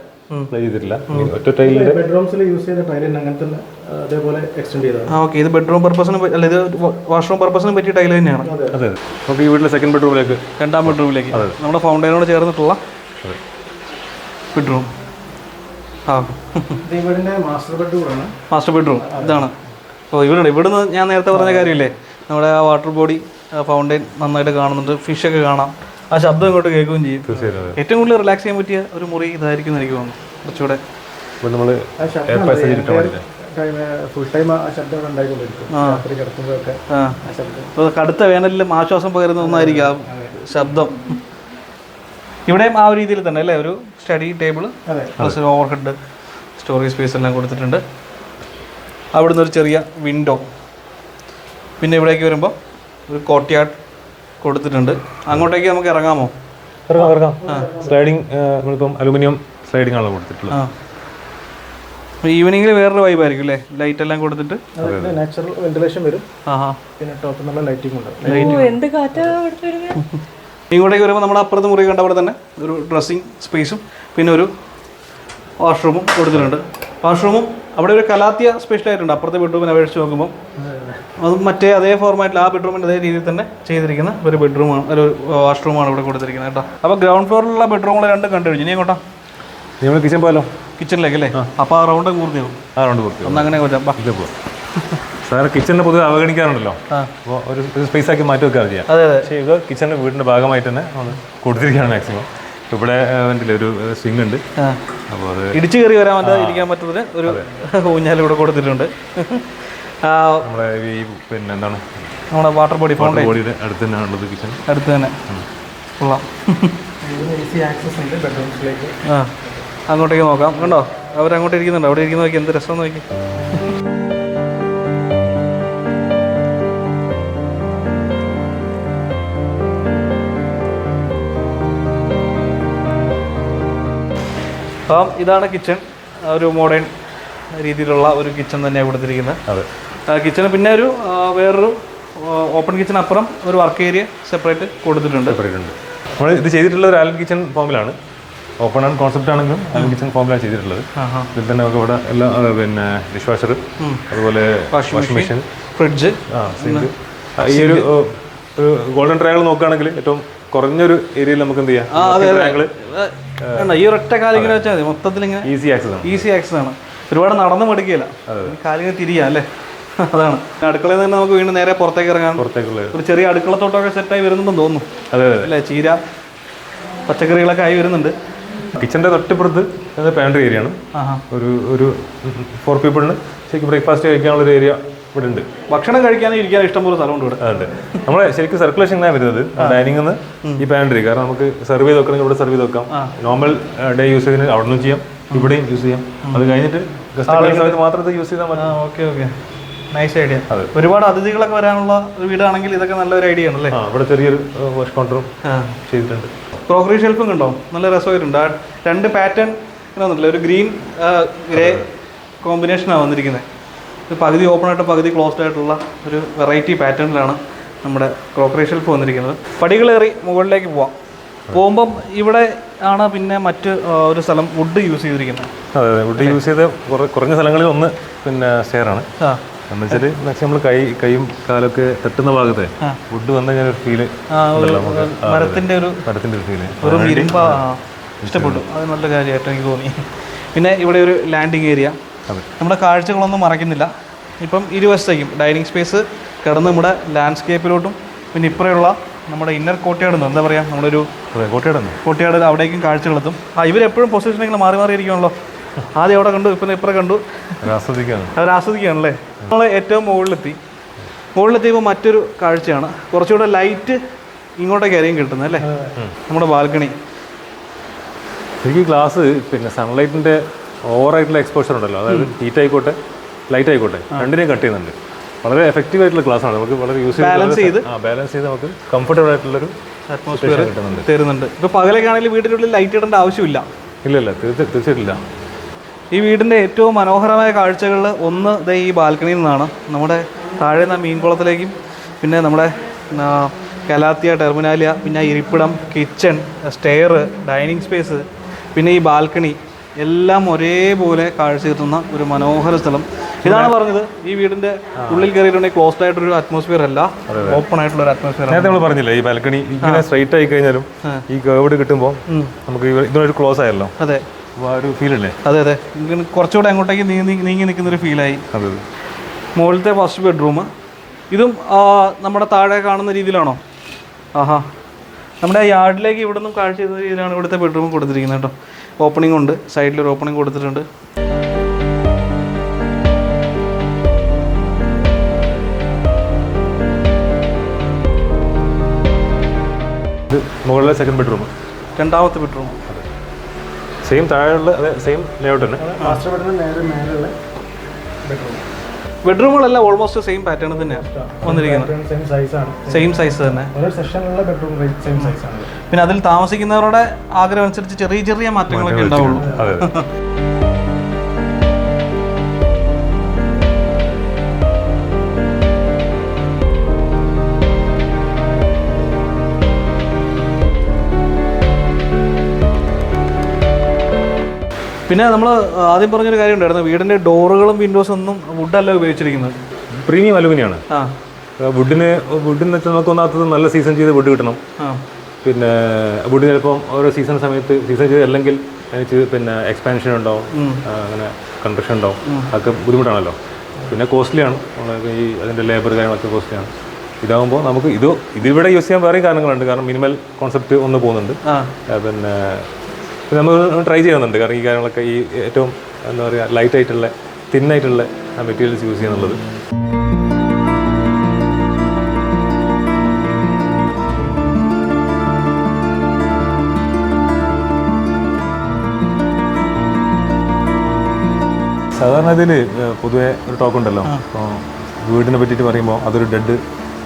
ചെയ്തിട്ടില്ല. ഈ ഒറ്റ ടൈലിന്റെ
ബെഡ്റൂംസിൽ യൂസ് ചെയ്ത ടൈൽ അതേപോലെ എക്സ്റ്റെൻഡ് ചെയ്തത്
ആ ഓക്കെ ഇത് ബെഡ്റൂം പർപ്പസിന് അല്ല ഇത് വാഷ്റൂം പർപ്പസിന് പറ്റിയ ടൈൽ തന്നെയാണ്.
അതെ നമുക്ക് ഈ വീട്ടിലെ സെക്കൻഡ് ബെഡ്റൂമിലേക്ക്
രണ്ടാം ബെഡ്റൂമിലേക്ക് നമ്മുടെ ഫൗണ്ടൈനോട് ചേർന്നിട്ടുള്ള ബെഡ്റൂം ആ.
മാസ്റ്റർ ബെഡ്റൂമാണ്
മാസ്റ്റർ ബെഡ്റൂം ഇതാണ്. ഓ ഇവിടെ ഇവിടുന്ന് ഞാൻ നേരത്തെ പറഞ്ഞ കാര്യമില്ലേ? നമ്മുടെ ആ വാട്ടർ ബോഡി ഫൗണ്ടൈൻ നന്നായിട്ട് കാണുന്നുണ്ട്. ഫിഷ് ഒക്കെ കാണാം. ആ ശബ്ദം ഇങ്ങോട്ട് കേൾക്കുകയും ചെയ്യും. ഏറ്റവും കൂടുതൽ റിലാക്സ് ചെയ്യാൻ പറ്റിയ ഒരു മുറി ഇതായിരിക്കും എനിക്ക് തോന്നുന്നു. കുറച്ചുകൂടെ കടുത്ത വേനലിലും ആശ്വാസം പകരുന്ന ഒന്നായിരിക്കും ആ ശബ്ദം. ഇവിടെയും ആ ഒരു രീതിയിൽ തന്നെ അല്ലേ? ഒരു സ്റ്റഡി ടേബിൾ
അതെ.
പ്ലസ് ഓവർഹെഡ് സ്റ്റോറേജ് സ്പേസ് എല്ലാം കൊടുത്തിട്ടുണ്ട്. അവിടുന്ന് ഒരു ചെറിയ വിൻഡോ പിന്നെ ഇവിടേക്ക് വരുമ്പോൾ ഒരു കോട്ടിയാട്ട് കൊടുത്തിട്ടുണ്ട്. അങ്ങോട്ടേക്ക് നമുക്ക് ഇറങ്ങാമോ?
ഇറങ്ങാം ഇറങ്ങാം. സ്ലൈഡിങ് നമ്മളിപ്പം അലുമിനിയം സ്ലൈഡിംഗ് ആണ് കൊടുത്തിട്ടുള്ളത്.
ആ. ഈവനിങ്ങിൽ വേറൊരു വൈബായിരിക്കും അല്ലേ ലൈറ്റ് എല്ലാം കൊടുത്തിട്ട്?
നാച്ചുറൽ വെന്റിലേഷൻ വരും.
ആഹാ.
പിന്നെ ടോപ്പ് നല്ല ലൈറ്റിംഗ് ഉണ്ട്.
എന്ത് കാറ്റാ [LAUGHS]
ഇങ്ങോട്ടേക്ക് വരുമ്പോൾ നമ്മുടെ അപ്പുറത്ത് മുറി കണ്ട അവിടെ തന്നെ ഒരു ഡ്രസ്സിങ് സ്പേസും പിന്നെ ഒരു വാഷ്റൂമും കൊടുത്തിട്ടുണ്ട്. വാഷ്റൂമും അവിടെ ഒരു കലാത്തിയ സ്പെഷ്യൽ ആയിട്ടുണ്ട്. അപ്പുറത്തെ ബെഡ്റൂമിനെ അപേക്ഷിച്ച് നോക്കുമ്പോൾ അതും മറ്റേ അതേ ഫോർമാറ്റിൽ ആ ബെഡ്റൂമിന്റെ അതേ രീതിയിൽ തന്നെ ചെയ്തിരിക്കുന്ന ഒരു ബെഡ്റൂമാണ് ഒരു വാഷ്റൂമാണ് ഇവിടെ കൊടുത്തിരിക്കുന്നത് കേട്ടോ. അപ്പോൾ ഗ്രൗണ്ട് ഫ്ലോറിലുള്ള ബെഡ്റൂമുകൾ രണ്ടും കണ്ടു കഴിഞ്ഞു. ഇനി എങ്ങോട്ടാ?
നമ്മൾ കിച്ചൺ പോയാലോ?
കിച്ചണിലേക്ക് അല്ലേ? അപ്പോൾ ആ റൗണ്ട് പോകും.
ആ റൗണ്ട് പൂർത്തി
ഒന്ന് അങ്ങനെ
പോകാം സാറ് കിച്ചണിനെ പൊതുവെ അവഗണിക്കാറുണ്ടല്ലോ. അപ്പോൾ ഒരു സ്പേസ് ആക്കി മാറ്റി വെക്കാറ് ചെയ്യാം.
അതെ അതെ.
പക്ഷേ ഇത് കിച്ചണിന്റെ വീടിന്റെ ഭാഗമായിട്ട് തന്നെ നമ്മൾ കൊടുത്തിരിക്കുകയാണ് മാക്സിമം ഇവിടെ ഒരു സ്വിംഗ് ഉണ്ട്. അപ്പോൾ അത്
ഇടിച്ചു കയറി വരാൻ പറ്റാതെ ഇരിക്കാൻ പറ്റുന്നത് ഒരു ഊഞ്ഞാൽ ഇവിടെ കൊടുത്തിട്ടുണ്ട്.
നമ്മുടെ ഈ പിന്നെ എന്താണ്?
നമ്മുടെ വാട്ടർ ബോഡി ഫൗണ്ടൈൻ
ബോഡിയുടെ അടുത്ത് തന്നെ ഉള്ളത് കിച്ചൺ
അടുത്ത് തന്നെ. കൊള്ളാം. ആ അങ്ങോട്ടേക്ക് നോക്കാം. കണ്ടോ? അവരങ്ങോട്ട് ഇരിക്കുന്നുണ്ട്. അവിടെ ഇരിക്കുന്ന നോക്കി. എന്ത് രസം നോക്കി. അപ്പം ഇതാണ് കിച്ചൺ ഒരു മോഡേൺ രീതിയിലുള്ള ഒരു കിച്ചൺ തന്നെയാണ് കൊടുത്തിരിക്കുന്നത്.
അതെ.
കിച്ചണ് പിന്നെ ഒരു വേറൊരു ഓപ്പൺ കിച്ചൺ അപ്പുറം ഒരു വർക്ക് ഏരിയ സെപ്പറേറ്റ് കൊടുത്തിട്ടുണ്ട്.
ഉണ്ട്. നമ്മൾ ഇത് ചെയ്തിട്ടുള്ള ഒരു ആലൻ കിച്ചൺ ഫോമിലാണ് ഓപ്പൺ ആൻഡ് കോൺസെപ്റ്റ് ആണെങ്കിലും ആലൻ കിച്ചൺ ഫോമിലാണ് ചെയ്തിട്ടുള്ളത്. ഇതിൽ തന്നെ നമുക്ക് ഇവിടെ എല്ലാ പിന്നെ ഡിഷ് വാഷർ അതുപോലെ വാഷിംഗ് മെഷീൻ
ഫ്രിഡ്ജ്
ഈ ഒരു ഗോൾഡൻ ട്രയാങ്കിൾ നോക്കുകയാണെങ്കിൽ ഏറ്റവും കുറഞ്ഞൊരു ഏരിയയിൽ നമുക്ക് എന്ത് ചെയ്യാം?
ഈ ഒരൊറ്റ കാലിങ്ങനെ വെച്ചാൽ മതി. മൊത്തത്തിൽ ഇങ്ങനെ
ഈസി ആക്സസ് ആണ്.
ഈസി ആക്സസ് ആണ്. ഒരുപാട് നടന്നു മടുക്കുകയില്ല. കാലിങ്ങനെ തിരിയാം അല്ലേ? അതാണ്. അടുക്കളയിൽ നിന്ന് നമുക്ക് വീണ്ടും നേരെ പുറത്തേക്ക് ഇറങ്ങാൻ
പുറത്തേക്കുള്ള
ഒരു ചെറിയ അടുക്കളത്തോട്ടമൊക്കെ സെറ്റായി വരുന്നുണ്ടെന്ന് തോന്നുന്നു.
അതെ അതെ.
അല്ലേ? ചീര പച്ചക്കറികളൊക്കെ ആയി വരുന്നുണ്ട്.
കിച്ചന്റെ തൊട്ടിപ്പുറത്ത് പാൻട്രി ഏരിയ ആണ്. ഒരു ഒരു ഫോർ പീപ്പിളിന് ശരിക്കും ബ്രേക്ക്ഫാസ്റ്റ് കഴിക്കാനുള്ള ഒരു ഏരിയ ഇവിടെ ഉണ്ട്.
ഭക്ഷണം കഴിക്കാനും ഇരിക്കാനും ഇഷ്ടംപോലെ സ്ഥലമുണ്ട് ഇവിടെ.
അതുണ്ട് നമ്മളെ ശരിക്കും സർക്കുലേഷൻ ഇങ്ങനെ വരുന്നത്. ഡൈനിങ് നിന്ന് ഈ പാൻട്രി കാരണം നമുക്ക് സെർവ് ചെയ്ത് വെക്കണമെങ്കിൽ ഇവിടെ സെർവ് ചെയ്ത് വെക്കാം. നോർമൽ ഡേ യൂസ് ചെയ്യുന്നതിന് അവിടെ നിന്നും ചെയ്യാം. ഇവിടെയും യൂസ് ചെയ്യാം. അത് കഴിഞ്ഞിട്ട് മാത്രം യൂസ് ചെയ്താൽ മതി.
Okay okay nice idea. ഒരുപാട് അതിഥികളൊക്കെ വരാനുള്ള ഒരു വീടാണെങ്കിൽ ഇതൊക്കെ നല്ലൊരു ഐഡിയ ആണല്ലേ?
ഇവിടെ ചെറിയൊരു വാഷ് കൗണ്ടറും ചെയ്തിട്ടുണ്ട്.
ക്രോക്കറി ഷെൽഫും കണ്ടോ? നല്ല രസമായിട്ടുണ്ട്. ആ രണ്ട് പാറ്റേൺ വന്നിട്ടില്ല? ഒരു ഗ്രീൻ ഗ്രേ കോമ്പിനേഷനാണ് വന്നിരിക്കുന്നത് ഇത് പകുതി ഓപ്പൺ ആയിട്ട് പകുതി ക്ലോസ്ഡ് ആയിട്ടുള്ള ഒരു വെറൈറ്റി പാറ്റേണിലാണ് നമ്മുടെ ക്രോക്കറി ഷെൽഫ് വന്നിരിക്കുന്നത്. പടികളേറി മുകളിലേക്ക് പോവാം. പോകുമ്പം ഇവിടെ ആണ് പിന്നെ മറ്റ് ഒരു സ്ഥലം വുഡ് യൂസ് ചെയ്തിരിക്കുന്നത്
അതെ അതെ. വുഡ് യൂസ് ചെയ്ത് കുറ- കുറഞ്ഞ സ്ഥലങ്ങളിൽ ഒന്ന് പിന്നെ സ്റ്റെയർ ആണ്.
ആ.
എന്ന് വെച്ചാൽ മാക്സിമം നമ്മൾ കൈ കൈയും കാലൊക്കെ തട്ടുന്ന ഭാഗത്തെ വുഡ് വന്ന ഞാൻ ഒരു ഫീൽ
മരത്തിന്റെ ഒരു
മരത്തിന്റെ ഒരു ഫീൽ
ഒരു ഇഷ്ടപ്പെട്ടു. അത് നല്ല കാര്യമായിട്ട് എനിക്ക് തോന്നി. പിന്നെ ഇവിടെ ഒരു ലാൻഡിങ് ഏരിയ നമ്മുടെ കാഴ്ചകളൊന്നും മറക്കുന്നില്ല ഇപ്പം ഇരുവശത്തേക്കും ഡൈനിങ് സ്പേസ് കിടന്ന് നമ്മുടെ ലാൻഡ്സ്കേപ്പിലോട്ടും പിന്നെ ഇപ്പറയുള്ള നമ്മുടെ ഇന്നർ കോട്ടയാട് എന്താ പറയുക നമ്മുടെ ഒരു
കോട്ടയുടെ
കോട്ടയാട് അവിടേക്കും കാഴ്ചകളെത്തും. ആ ഇവരെപ്പോഴും പൊസിഷനിങ്ങനെ മാറി മാറി ഇരിക്കുമല്ലോ ആദ്യം അവിടെ കണ്ടു ഇപ്പം ഇപ്പുറം കണ്ടു.
അത് ആസ്വദിക്കാണ്
അവർ ആസ്വദിക്കുകയാണല്ലേ നമ്മൾ ഏറ്റവും മുകളിലെത്തി. മുകളിലെത്തിയപ്പോൾ മറ്റൊരു കാഴ്ചയാണ്. കുറച്ചുകൂടെ ലൈറ്റ് ഇങ്ങോട്ടേക്ക് ആയിരിക്കും കിട്ടുന്നത് അല്ലേ? നമ്മുടെ ബാൽക്കണി.
എനിക്ക് ഗ്ലാസ് പിന്നെ സൺലൈറ്റിന്റെ ഓവറായിട്ടുള്ള എക്സ്പോഷർ ഉണ്ടല്ലോ. അതായത് ഹീറ്റ് ആയിക്കോട്ടെ ലൈറ്റ് ആയിക്കോട്ടെ രണ്ടിനെയും കട്ട് ചെയ്യുന്നുണ്ട്. വളരെ എഫക്റ്റീവ് ആയിട്ടുള്ള ഗ്ലാസ് ആണ്. നമുക്ക് വളരെ യൂസ്
ബാലൻസ് ചെയ്ത്?
ബാലൻസ് ചെയ്ത് നമുക്ക് കംഫർട്ടബിൾ ആയിട്ടുള്ളൊരു
അറ്റ്മോസ്ഫിയർ
കിട്ടുന്നുണ്ട്.
തരുന്നുണ്ട്. ഇപ്പോൾ പകലൊക്കെ ആണെങ്കിൽ വീടിനുള്ളിൽ ലൈറ്റ് ഇടേണ്ട ആവശ്യമില്ല.
ഇല്ല ഇല്ല തീർച്ച തീർച്ചയായിട്ടില്ല
ഈ വീടിന്റെ ഏറ്റവും മനോഹരമായ കാഴ്ചകളിൽ ഒന്ന് ദേ ഈ ബാൽക്കണിയിൽ നിന്നാണ്. നമ്മുടെ താഴെ നിന്ന് മീൻകുളത്തിലേക്കും പിന്നെ നമ്മുടെ കലാത്തിയ ടെർമിനാലിയ പിന്നെ ഇരിപ്പിടം കിച്ചൺ സ്റ്റെയർ ഡൈനിങ് സ്പേസ് പിന്നെ ഈ ബാൽക്കണി എല്ലാം ഒരേപോലെ കാഴ്ച കിട്ടുന്ന ഒരു മനോഹര സ്ഥലം. ഇതാണ് പറഞ്ഞത് ഈ വീടിന്റെ ഉള്ളിൽ കയറിയിട്ടുണ്ടെങ്കിൽ ക്ലോസ്ഡ് ആയിട്ടൊരു അറ്റ്മോസ്ഫിയർ അല്ല ഓപ്പൺ ആയിട്ടുള്ള ഒരു അറ്റ്മോസ്ഫിയർ
നേരത്തെ നമ്മൾ പറഞ്ഞില്ലേ ഈ ബാൽക്കണി ഇങ്ങനെ സ്ട്രൈറ്റ് ആയി കഴിഞ്ഞാലും ഈ കേർഡ് കിട്ടുമ്പോൾ നമുക്ക് ഇതിനൊരു ക്ലോസ് ആയല്ലോ.
അതെ.
ഒരു ഫീൽ അല്ലേ?
അതെ അതെ. കുറച്ചുകൂടെ അങ്ങോട്ടേക്ക് നീങ്ങി നീങ്ങി നിൽക്കുന്നൊരു ഫീലായി
അതെ
മുകളിലത്തെ ഫസ്റ്റ് ബെഡ്റൂം ഇതും നമ്മുടെ താഴെ കാണുന്ന രീതിയിലാണോ? ആഹാ. നമ്മുടെ ആ യാർഡിലേക്ക് ഇവിടെ നിന്നും കാഴ്ച ചെയ്ത രീതിയിലാണ് ഇവിടുത്തെ ബെഡ്റൂം കൊടുത്തിരിക്കുന്നത് കേട്ടോ. ഓപ്പണിംഗ് ഉണ്ട്. സൈഡിൽ ഒരു ഓപ്പണിംഗ് കൊടുത്തിട്ടുണ്ട്.
മുകളിലെ സെക്കൻഡ് ബെഡ്റൂം
രണ്ടാമത്തെ ബെഡ്റൂം
സെയിം താഴെയുള്ള അതെ സെയിം ലേഔട്ട് തന്നെ.
മാസ്റ്റർ ബെഡ്റൂം നേരെ മേലുള്ള ബെഡ്റൂം
ബെഡ്റൂമുകളെല്ലാം ഓൾമോസ്റ്റ് സെയിം പാറ്റേൺ തന്നെയാണ് വന്നിരിക്കുന്നത്.
സെയിം സൈസാണ്
സെയിം സൈസ് തന്നെ.
ഓരോ സെക്ഷനിലുള്ള ബെഡ്റൂം സെയിം സൈസാണ്
പിന്നെ അതിൽ താമസിക്കുന്നവരുടെ ആഗ്രഹം അനുസരിച്ച് ചെറിയ ചെറിയ മാറ്റങ്ങളൊക്കെ ഉണ്ടാവുള്ളൂ. [LAUGHS] പിന്നെ നമ്മൾ ആദ്യം പറഞ്ഞൊരു കാര്യം ഉണ്ടായിരുന്നു വീടിന്റെ ഡോറുകളും വിൻഡോസും ഒന്നും വുഡല്ല ഉപയോഗിച്ചിരിക്കുന്നത്.
പ്രീമിയം അലുമിനിയാണ്.
ആ.
വുഡിന് വുഡിന് വെച്ചാൽ നമുക്ക് ഒന്നാത്തത് നല്ല സീസൺ ചെയ്ത് വുഡ് കിട്ടണം. പിന്നെ വുഡ് ചിലപ്പം ഓരോ സീസൺ സമയത്ത് സീസൺ ചെയ്ത് അല്ലെങ്കിൽ എനിക്ക് പിന്നെ എക്സ്പാൻഷൻ ഉണ്ടാവും. അങ്ങനെ കൺസ്ട്രക്ഷൻ ഉണ്ടാവും. അതൊക്കെ ബുദ്ധിമുട്ടാണല്ലോ. പിന്നെ കോസ്റ്റ്ലിയാണ് ഈ അതിന്റെ ലേബർ കാര്യങ്ങളൊക്കെ കോസ്റ്റ്ലിയാണ് ഇതാകുമ്പോൾ നമുക്ക് ഇത് ഇതിവിടെ യൂസ് ചെയ്യാൻ വേറെയും കാരണങ്ങളുണ്ട്. കാരണം മിനിമൽ കോൺസെപ്റ്റ് ഒന്ന് പോകുന്നുണ്ട്. പിന്നെ നമ്മൾ ട്രൈ ചെയ്യുന്നുണ്ട്. കാരണം ഈ കാര്യങ്ങളൊക്കെ ഈ ഏറ്റവും എന്താ പറയുക ലൈറ്റ് ആയിട്ടുള്ള തിന്നായിട്ടുള്ള ആ മെറ്റീരിയൽസ് യൂസ് ചെയ്യുന്നുള്ളത്. സാധാരണ ഇതിൽ പൊതുവെ ഒരു ടോക്ക് ഉണ്ടല്ലോ. അപ്പോൾ വീടിനെ പറ്റിയിട്ട് പറയുമ്പോൾ അതൊരു ഡെഡ്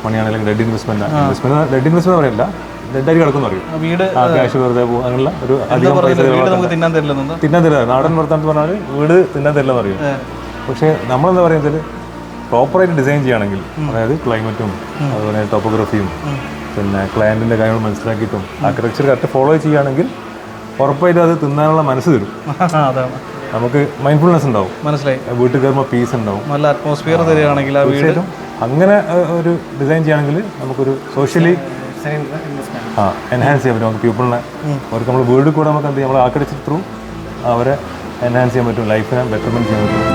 മണിയാണ് അല്ലെങ്കിൽ dead investment investment dead investment പറയില്ല ഡെഡായി കിടക്കുന്നു
അറിയും. വീട്
ക്യാഷ് വെറുതെ പോകും അങ്ങനെയുള്ള ഒരു അധികം പൈസ
തിന്നാൻ തരില്ല
തിന്നാൻ തരില്ല. നാടൻ വർത്താനത്ത് പറഞ്ഞാൽ വീട് തിന്നാൻ തരില്ല എന്ന് പറയും പക്ഷേ നമ്മളെന്താ പറയുന്നത് പ്രോപ്പറായിട്ട് ഡിസൈൻ ചെയ്യുകയാണെങ്കിൽ അതായത് ക്ലൈമറ്റും അതുപോലെ ടോപ്പോഗ്രഫിയും പിന്നെ ക്ലയന്റിന്റെ കാര്യങ്ങൾ മനസ്സിലാക്കിയിട്ടും ആർക്കിടെക്ചർ കറക്റ്റ് ഫോളോ ചെയ്യുകയാണെങ്കിൽ ഉറപ്പായിട്ട് അത് തിന്നാനുള്ള മനസ്സ് തരും. [LAUGHS] നമുക്ക് മൈൻഡ്ഫുൾനെസ് ഉണ്ടാവും.
മനസ്സിലായി.
വീട്ടിൽ കയറുമ്പോൾ പീസ് ഉണ്ടാവും.
നല്ല അറ്റ്മോസ്ഫിയർ തരികയാണെങ്കിൽ
അങ്ങനെ ഒരു ഡിസൈൻ ചെയ്യുകയാണെങ്കിൽ നമുക്കൊരു സോഷ്യലി ആ എൻഹാൻസ് ചെയ്യാൻ പറ്റും. നമുക്ക് പീപ്പിളിനെ അവർക്ക് നമ്മൾ വീട് കൂടെ നമുക്ക് എന്ത് ചെയ്യാം? നമ്മൾ ആർക്കിടെക്ചർ ത്രൂ അവരെ എൻഹാൻസ് ചെയ്യാൻ പറ്റും. ലൈഫിനെ ബെറ്റർമെന്റ് ചെയ്യാൻ പറ്റും.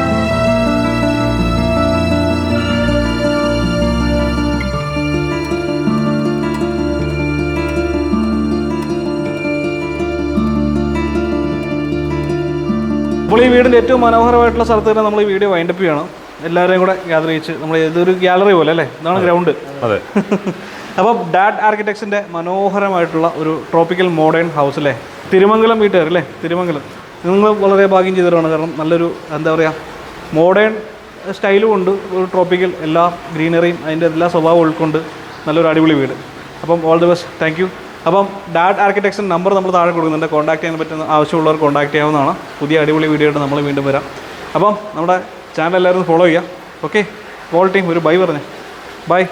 അപ്പോൾ ഈ വീടിന്റെ ഏറ്റവും മനോഹരമായിട്ടുള്ള സ്ഥലത്ത് തന്നെ നമ്മൾ ഈ വീഡിയോ വൈൻഡപ്പ് ചെയ്യണം എല്ലാവരെയും കൂടെ ഗ്യാദർ ചെയ്യിച്ച് നമ്മൾ ഇതൊരു ഗ്യാലറി പോലെ അല്ലേ? ഇതാണ് ഗ്രൗണ്ട്
അതെ. [LAUGHS]
അപ്പം ഡാഡ് ആർക്കിടെക്സിന്റെ മനോഹരമായിട്ടുള്ള ഒരു ട്രോപ്പിക്കൽ മോഡേൺ ഹൗസ് അല്ലേ തിരുമംഗലം വീട്ടുകാർ അല്ലേ തിരുമംഗലം. നിങ്ങൾ വളരെ ഭാഗ്യം ചെയ്തവരാണ്. കാരണം നല്ലൊരു എന്താ പറയുക മോഡേൺ സ്റ്റൈലും ഉണ്ട് ഒരു ട്രോപ്പിക്കൽ എല്ലാ ഗ്രീനറിയും അതിന്റെ എല്ലാ സ്വഭാവം ഉൾക്കൊണ്ട് നല്ലൊരു അടിപൊളി വീട്. അപ്പം all the best thank you അപ്പം ഡാഡ് ആർക്കിടെക്ട്സിന്റെ നമ്പർ നമ്മൾ താഴെ കൊടുക്കുന്നുണ്ട്. കോൺടാക്ട് ചെയ്യാൻ പറ്റുന്ന ആവശ്യമുള്ളവർ കോൺടാക്ട് ചെയ്യാവുന്നതാണ്. പുതിയ അടിപൊളി വീഡിയോ ആയിട്ട് നമ്മൾ വീണ്ടും വരാം. അപ്പം നമ്മുടെ ചാനൽ എല്ലാവരും ഫോളോ ചെയ്യുക. ഓക്കെ ഓൾ ടീം ഒരു ബൈ പറഞ്ഞേ. ബൈ